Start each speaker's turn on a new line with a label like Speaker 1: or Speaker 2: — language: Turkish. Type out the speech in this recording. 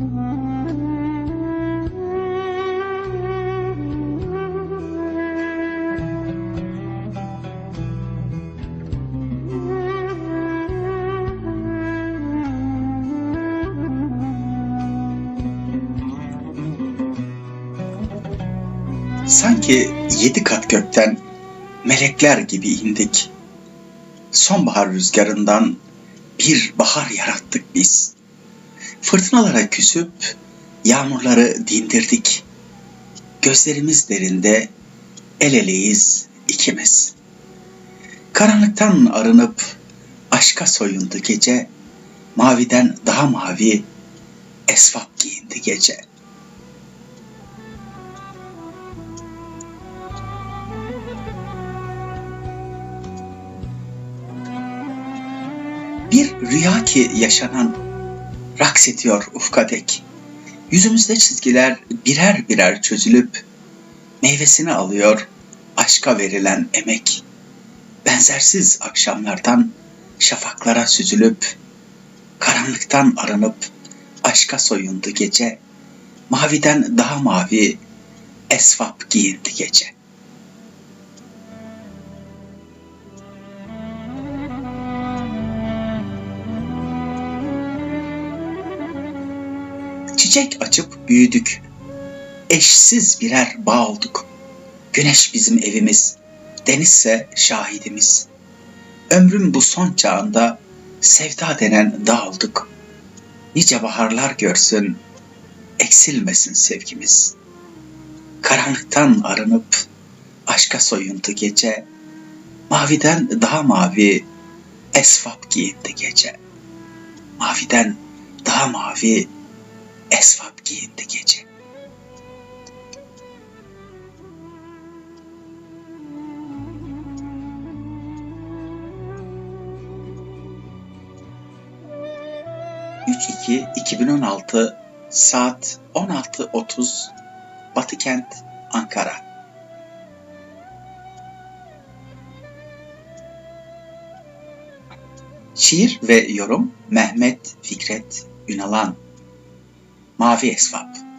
Speaker 1: Sanki yedi kat gökten melekler gibi indik. Sonbahar rüzgarından bir bahar yarattık biz. Fırtınalara küsüp yağmurları dindirdik. Gözlerimiz derinde el eleyiz ikimiz. Karanlıktan arınıp aşka soyundu gece. Maviden daha mavi esvap giyindi gece. Bir rüya ki yaşanan raks ediyor ufka dek. Yüzümüzde çizgiler birer birer çözülüp meyvesini alıyor aşka verilen emek. Benzersiz akşamlardan şafaklara süzülüp karanlıktan arınıp aşka soyundu gece. Maviden daha mavi esvap giyindi gece. Çiçek açıp büyüdük. Eşsiz birer bağ olduk. Güneş bizim evimiz, denizse şahidimiz. Ömrüm bu son çağında sevda denen dağ olduk. Nice baharlar görsün, eksilmesin sevgimiz. Karanlıktan arınıp aşka soyundu gece. Maviden daha mavi esvap giyindi gece. Maviden daha mavi esvap giyindi gece. Üç iki 2016 saat 16.30 Batıkent Ankara Şiir ve yorum Mehmet Fikret Ünalan Mavi Esvap